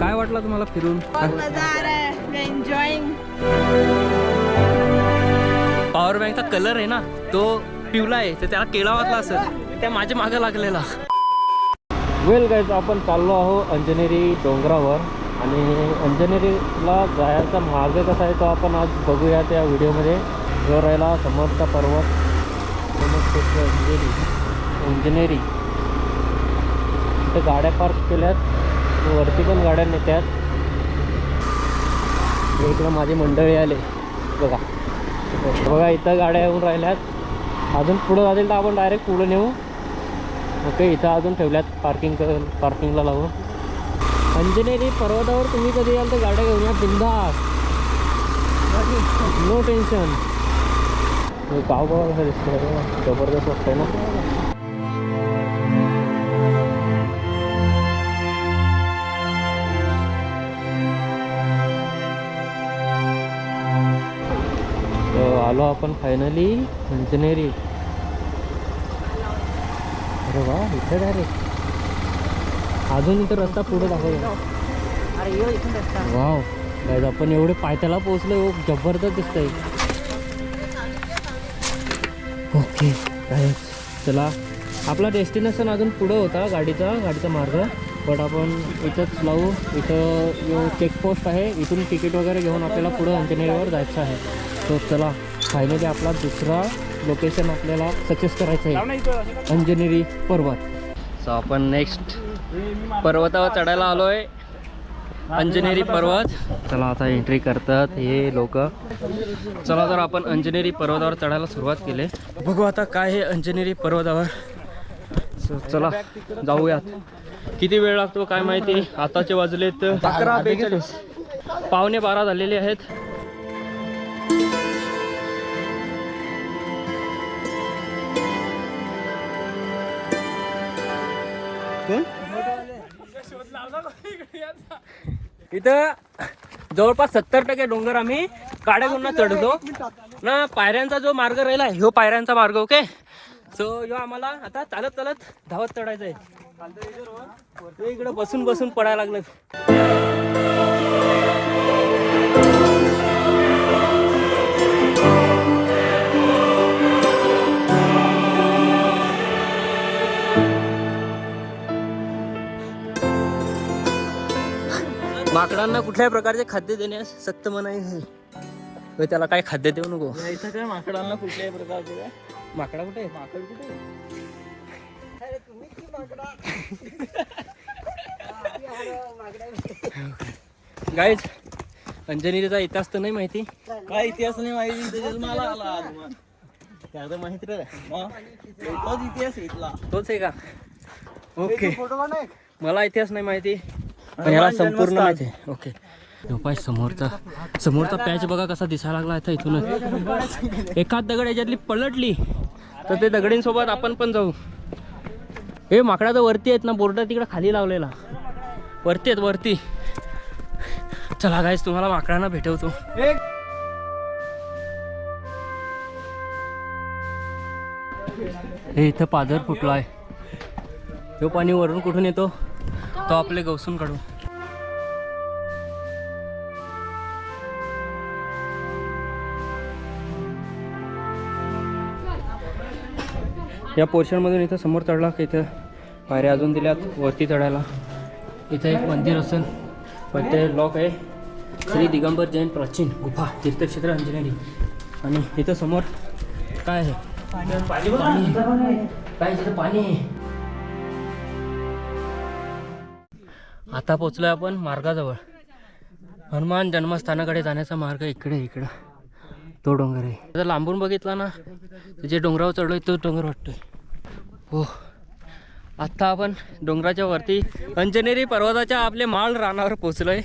काय वाटलं तुम्हाला फिरून? पॉवर बँकचा कलर आहे ना तो पिवला आहे तर त्याला केळा वाचला असेल. त्या माझ्या मागं लागलेला. वेल गाईज आपण चाललो आहो अंजनेरी डोंगरावर. आणि अंजनेरीला जायचा मार्ग कसा आहे तो आपण आज बघूया त्या व्हिडिओमध्ये. जो राहिला समोरचा पर्वत. समोर अंजनेरी. अंजनेरी. इथं गाड्या पार्क केल्यात. वरती पण गाड्या नेत्यात. इकडं माझी मंडळी आले. बघा. बघा इथं गाड्या येऊन राहिल्यात. अजून पुढं जातील तर आपण डायरेक्ट पुढं नेऊ. ओके इथं अजून ठेवल्यात पार्किंग पार्किंगला लावून. अंजनेरी पर्वतावर तुम्ही कधी याल तर गाड्या घेऊन या. बिंदास. नो टेन्शन गाव बघा दिसतं जबरदस्त वाटतंय ना. आलो आपण फायनली अंजनेरी अरे वा इथे डायरेक्ट अजून इथं रस्ता पुढे दाखवतो वाव. गाईज आपण एवढे पायथ्याला पोहोचलो हो जबरदस्त दिसतंय. ओके चला. आपला डेस्टिनेशन अजून पुढं होता गाडीचा गाडीचा मार्ग. बट आपण इथंच लावू. इथं चेकपोस्ट आहे. इथून तिकीट वगैरे घेऊन आपल्याला पुढं अंजनेरीवर जायचं आहे. तो चला. फायनली आपला दुसरा लोकेशन आपल्याला सक्सेस करायचं आहे. अंजनेरी पर्वत. सो आपण नेक्स्ट पर्वतावर चढायला आलो आहे अंजनेरी पर्वत. चला आता एंट्री करतात हे लोक. चला तर आपण अंजनेरी पर्वतावर चढायला सुरुवात केली. बघू आता काय आहे अंजनेरी पर्वतावर. चला जाऊयात. किती वेळ लागतो काय माहिती? आताचे वाजलेत अकरा बेचाळीस. पावणे बारा झालेले आहेत. इथं जवळपास सत्तर टक्के डोंगर आम्ही काड्याकडून चढतो ना पायऱ्यांचा जो मार्ग राहिला ह्यो पायऱ्यांचा मार्ग ओके? सो ह्यो आम्हाला आता चालत चालत धावत चढायचं आहे इकडं बसून बसून पडायला लागलं माकडांना कुठल्याही प्रकारचे खाद्य देण्यास सक्त मनाई आहे. त्याला काय खाद्य देऊ नको. इथं काय माकडांना कुठल्याही प्रकारचे काय? माकडा कुठे आहे? माकड कुठे गाईज अंजनीचा इतिहास तर नाही माहिती. काय? इतिहास नाही माहिती? त्याच्यात मला आला आज मग. त्याचं माहीत रे तोच इतिहास आहे इथला. तोच आहे का? ओके मला इतिहास नाही माहिती. पण याला संपूर्ण माहिती आहे. ओके पाय समोरचा. समोरचा पॅच बघा कसा दिसायला लागला आता इथूनच एखाद दगड याच्यातली पलटली तर ते दगडींसोबत आपण पण जाऊ. हे माकडाचं वरती आहेत ना बोर्ड तिकडे खाली लावलेला. वरती आहेत वरती. चला गायच तुम्हाला माकडांना भेटवतो. हे इथं पाझर फुटला आहे तो पाणी वरून कुठून येतो? तो आपले गवसून काढू या पोर्शनमधून इथं समोर चढला की इथं पायऱ्या अजून दिल्यात वरती चढायला. इथं एक मंदिर असेल पण ते लॉक आहे. श्री दिगंबर जैन प्राचीन गुफा तीर्थक्षेत्र अंजनेरी आणि इथं समोर काय आहे? पाणी. आहे. काय तिथं पाणी? आहे आता पोचलो आहे आपण मार्गाजवळ. हनुमान जन्मस्थानाकडे जाण्याचा मार्ग इकडे इकडं. तो डोंगर आहे. जर लांबून बघितला ना जे डोंगरावर चढलोय तो डोंगर वाटतोय. हो आत्ता आपण डोंगराच्या वरती अंजनेरी पर्वताच्या आपले माळ रानावर पोचलोय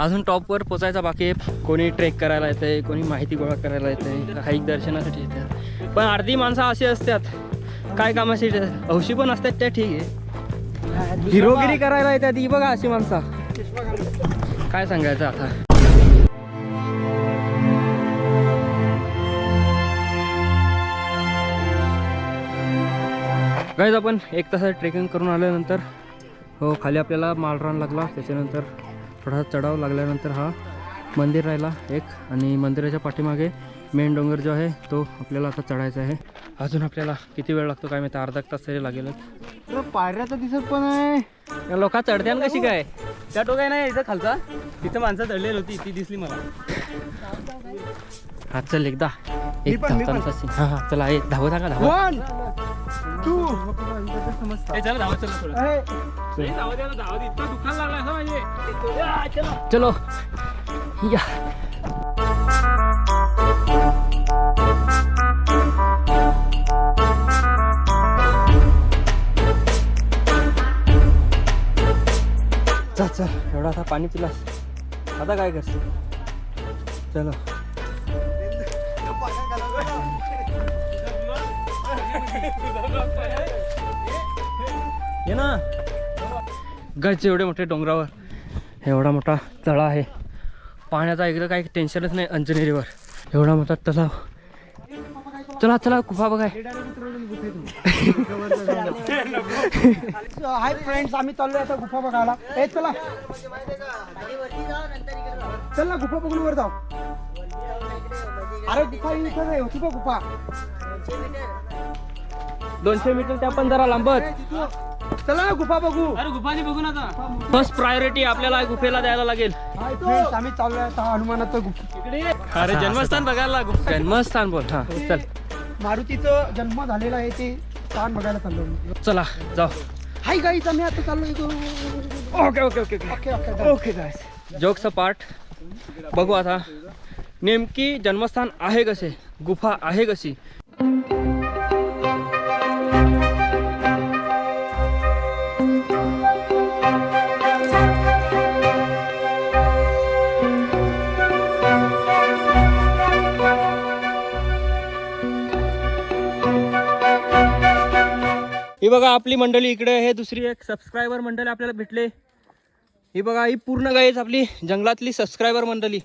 अजून टॉपवर पोचायचा बाकी आहे. कोणी ट्रेक करायला येतंय कोणी माहिती गोळा करायला येतंय हाईक दर्शनासाठी येतात. पण अर्धी माणसं अशी असतात. काय कामाशी हौशी पण असतात त्या ठीक आहे. हिरोगिरी करायला येतात ही बघा अशी माणसा. काय सांगायचं आता? गाईज आपण एक तासात ट्रेकिंग करून आल्यानंतर हो खाली आपल्याला मालरान लागला. त्याच्यानंतर थोडा चढाव लागल्यानंतर हा मंदिर राहिला एक. आणि मंदिराच्या पाठीमागे मेन डोंगर जो आहे तो आपल्याला आता चढायचा आहे. अजून आपल्याला किती वेळ लागतो काय माहिती अर्धा तास तरी लागेलच पायऱ्या तर दिसत पण आहे. लोक चढत्यान कशी काय? त्या टोकाय नाही इथं खालचा. तिथं माणसं चढलेली होती ती दिसली मला. हा चल एकदा. एक. धावतानाचा scene. हा हा. चला एक धावत का धावत? One two. चलो. या. चल चल एवढा आता पाणी पिलास. आता काय करशील? चलो. ये ना. गच एवढे मोठे डोंगरावर. एवढा मोठा तळा आहे. पाण्याचा एकदा काही टेन्शनच नाही अंजनेरीवर. एवढा मोठा तलाव. चला चला गुफा बघाय. हाय फ्रेंड्स आम्ही चाललोय आता गुफा बघायला. ए चला. चल ना गुफा बघून वर जाऊ. अरे गुफा इथं नाही होती बघ गुफा. दोनशे मीटर त्या पण जरा लांबत चला ना गुफा बघू. अरे गुफानी बघू ना फर्स्ट प्रायोरिटी आपल्याला गुफेला द्यायला लागेल. आम्ही चाललोय आता हनुमानाचं गुफा. अरे जन्मस्थान बघायला जन्मस्थान बोल हा चल. मारुतीचं जन्म झालेला आहे ते स्थान बघायला चाललो चला जाऊ. हाय गाईच आम्ही आता चाललोय okay okay okay okay okay okay guys जोकचं part बघू आता. नेमकी जन्मस्थान आहे कसे? गुफा आहे कशी? बघा आपली मंडळी इकडे हे दुसरी एक सबस्क्रायबर मंडळी आपल्याला भेटले. ही बघा ही पूर्ण गाईच आपली जंगलातली सबस्क्रायबर मंडळी.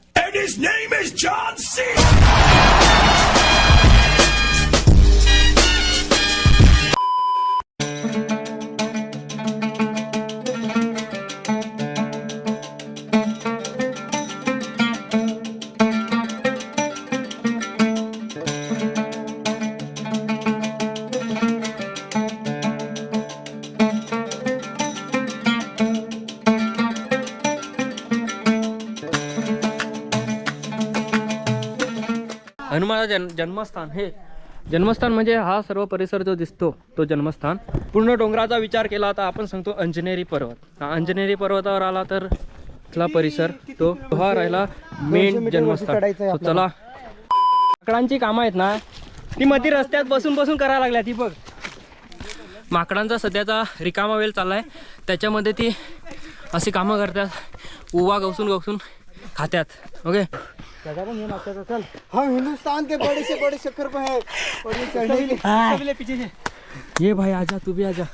हनुमानाचं जन जन्मस्थान. हे जन्मस्थान म्हणजे हा सर्व परिसर जो दिसतो तो जन्मस्थान. पूर्ण डोंगराचा विचार केला तर आपण सांगतो अंजनेरी पर्वत. हा अंजनेरी पर्वतावर आला तर इथला परिसर तो हा राहिला मेन जन्मस्थान. So चला. माकडांची कामं आहेत ना ती मध्ये रस्त्यात बसून बसून करायला लागल्या ती बघ. माकडांचा सध्याचा रिकामा वेळ चाललाय. त्याच्यामध्ये ती अशी कामं करतात उवा गवसून गवसून खात्यात. ओके हम हिंदुस्तान के बड़े से बड़े शक्कर पे है और ये चढ़ने के ये भाई आजा तू भी आजा।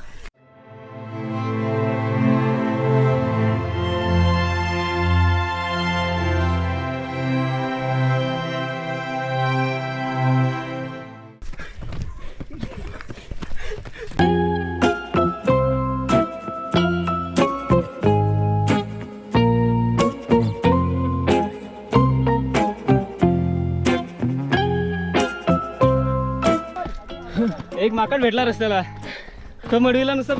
माकड भेटला रस्त्याला. तो मडवीला नुसतं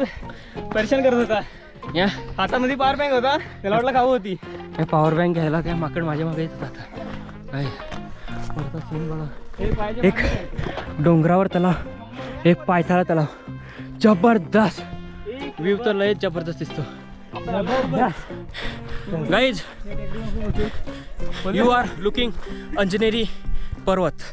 परेशान करत होता. या. हातामध्ये पॉवर बँक होता. त्याला वाटलं खाऊ होती. पॉवर बँक घ्यायला काय माकड माझ्या मागे येत. हे पाहिजे एक डोंगरावर तलाव. एक पायथाळा तलाव. जबरदस्त. व्ह्यू तर लय जबरदस्त दिसतो. Guys you are looking Anjaneri पर्वत.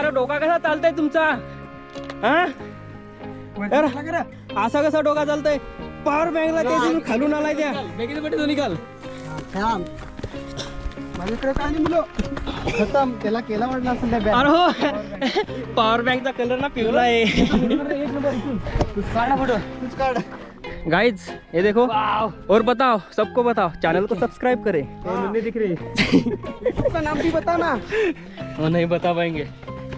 अरे डोका कसा चालतंय तुमचा? हा? अरे, असा कसा डोका चालतंय? पॉवर बँकला ते तुम्ही खालून आलाय त्या. निकाल माझ्याकडे काय नाही मुलं. खतम. त्याला केला वाटलं असेल त्या अरे हो. पॉवर बँकचा कलर ना पिवला आहे. तूच काढ. गाइज ये देखो. और बताओ सबको बताओ. चैनल को सब्सक्राइब करें नहीं दिख रही उसका नाम भी बता ना वो नहीं बता पाएंगे.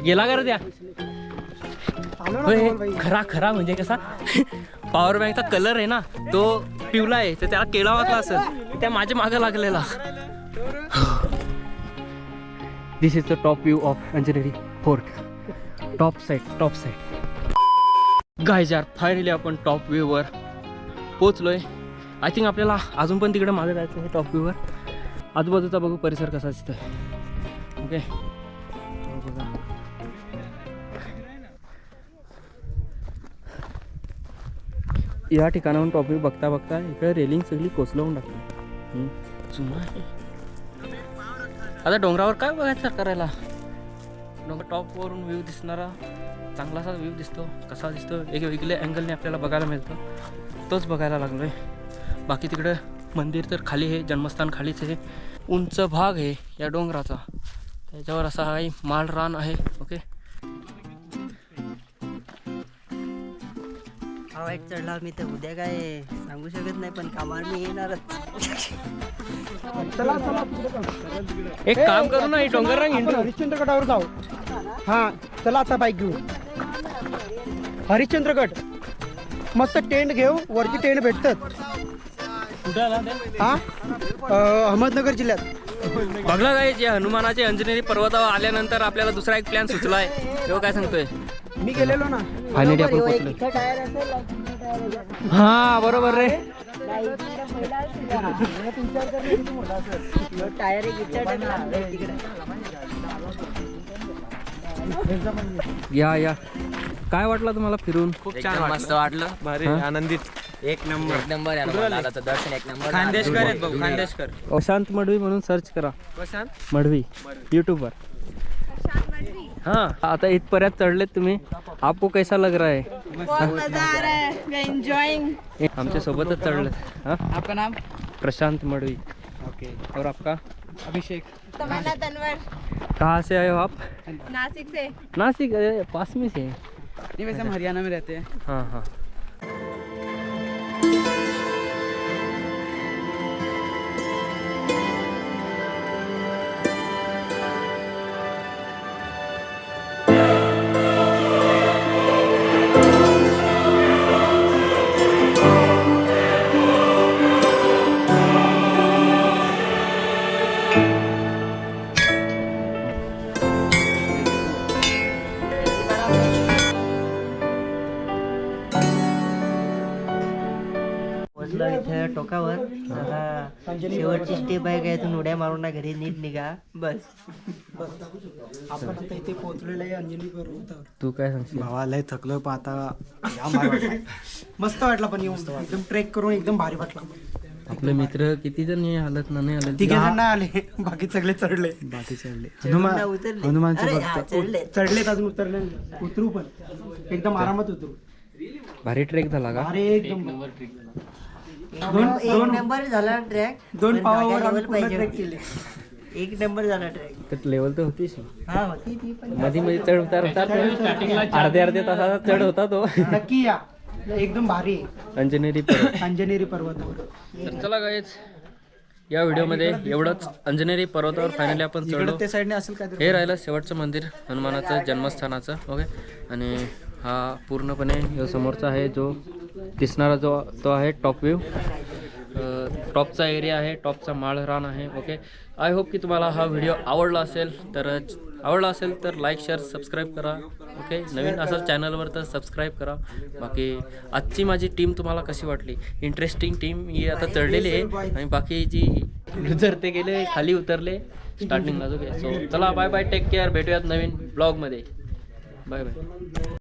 गेला कर द्या. खरा खरा म्हणजे कसा? पॉवर बँकचा कलर आहे ना तो पिवला आहे तर त्याला केळा वाटला असेल त्या माझ्या मागे लागलेला. This is the top view of Anjaneri fort top side top side guys यार फायनली आपण टॉप व्ह्यूवर पोचलोय आय थिंक आपल्याला अजून पण तिकडे मागे जायचं आहे टॉप व्ह्यूवर आजूबाजूचा बघू परिसर कसा दिसतोय. ओके या ठिकाणाहून टॉपिक बघता बघता इकडे रेलिंग सगळी कोसलवून टाकली. हम्म, आता डोंगरावर काय बघायचं करायला? डोंगर टॉपवरून व्ह्यू दिसणारा चांगलासा व्ह्यू दिसतो. कसा दिसतो? एक वेगळ्या अँगलने आपल्याला बघायला मिळतो. तोच बघायला लागलो आहे बाकी तिकडं मंदिर तर खाली आहे जन्मस्थान खालीच आहे. उंच भाग आहे या डोंगराचा. त्याच्यावर असा काही माळ रान आहे. वाईट चढला मी तर उद्या काय सांगू शकत नाही पण कामावर मी येणारच. चला चला. तिकडे जाऊ. एक काम करू ना हे डोंगर रंग आपण हरिश्चंद्रगडावर जाऊ. हा चला आता बाईक घेऊ हरिश्चंद्रगड मस्त टेंट घेऊ वरती टेंट भेटतात. हा? अं, अहमदनगर जिल्ह्यात. बघला काय जे हनुमानाचे अंजनेरी पर्वतावर आल्यानंतर आपल्याला दुसरा एक प्लॅन सुचलाय. तेव्हा काय सांगतोय? मी गेलेलो ना. फायनली आपण पोहोचलो. हा बरोबर रे. टायर या या. काय वाटलं तुम्हाला फिरून? खूप एकदम मस्त वाटलं. भारी आनंदित. एक नंबर. एक नंबर दादाचं दर्शन एक नंबर. खानदेशकर आहेत भाऊ खानदेशकर. प्रशांत मडवी म्हणून सर्च करा. प्रशांत मडवी. युट्यूब वर हाँ। आता इथपर्यंत चढलेत तुम्ही। आपको कैसा लग रहा है? बहुत मज़ा आ रहा एंजॉयिंग आमच्या सोबतच चढलेत हाँ। आपका नाम? प्रशांत मडवी। ओके और आपका? अभिषेक। तमन्ना तनवर. कहाँ से आए हो आप? नासिक से. नासिक पास में से। नहीं वैसे हम हरियाणा में रहते हैं। हाँ हाँ। शेवटची स्टेप आहे काय इथून उड्या मारून ना घरी नीट निघा. बस. आपण आता इथे पोहोचलेलो आहे अंजनी पर्वतावर तू काय सांगशील? भावा लय थकलोय पण आता जाम भारी वाटलं. मस्त वाटला पण येऊन. एकदम ट्रेक करून एकदम भारी वाटला. आपले मित्र किती जण हे हालत ना नाही आले तिघे जण नाही आले. बाकी सगळे चढले. बाकी चढले. चढून ना उतरले. हनुमानचं अरे, भक्त. हा, चढले चढलेत. अजून उतरले नाही. उतरू पण. एकदम आरामात उतरू. भारी ट्रेक झाला का? अरे एकदम. दोन एक नंबर झाला ट्रॅक दोन आम्ही पूर्ण होती. केले. एक नंबर झाला ट्रॅक तर लेवल तर होतीच. हा होती ती पण. मध्ये मध्ये चढ उतार उतार अर्धे अर्धे तासाचा चढ होता तो. नक्की या. एकदम भारी. आहे अंजनेरी पर्वत. अंजनेरी पर्वतावर. तर चला गाईच या व्हिडिओमध्ये एवढंच. अंजनेरी पर्वतावर फायनली आपण चढलो. त्या साईडने असेल काय हे राहिलं शेवटचं मंदिर हनुमानाचं जन्मस्थानाचं ओके आणि हा पूर्णपणे ह्यो समोरचा आहे जो दिसणारा जो तो आहे टॉप व्ह्यू टॉपचा एरिया आहे टॉपचा माळ रान आहे ओके आय होप की तुम्हाला हा व्हिडिओ आवडला असेल तर आवडला असेल तर लाईक शेअर सबस्क्राईब करा ओके नवीन असाल चॅनलवर तर सबस्क्राईब करा. बाकी आजची माझी टीम तुम्हाला कशी वाटली? इंटरेस्टिंग टीम ही आता चढलेली आहे आणि बाकी जी लुजर ते गेले खाली उतरले स्टार्टिंगला ओके सो चला बाय बाय टेक केअर भेटूयात नवीन ब्लॉगमध्ये बाय बाय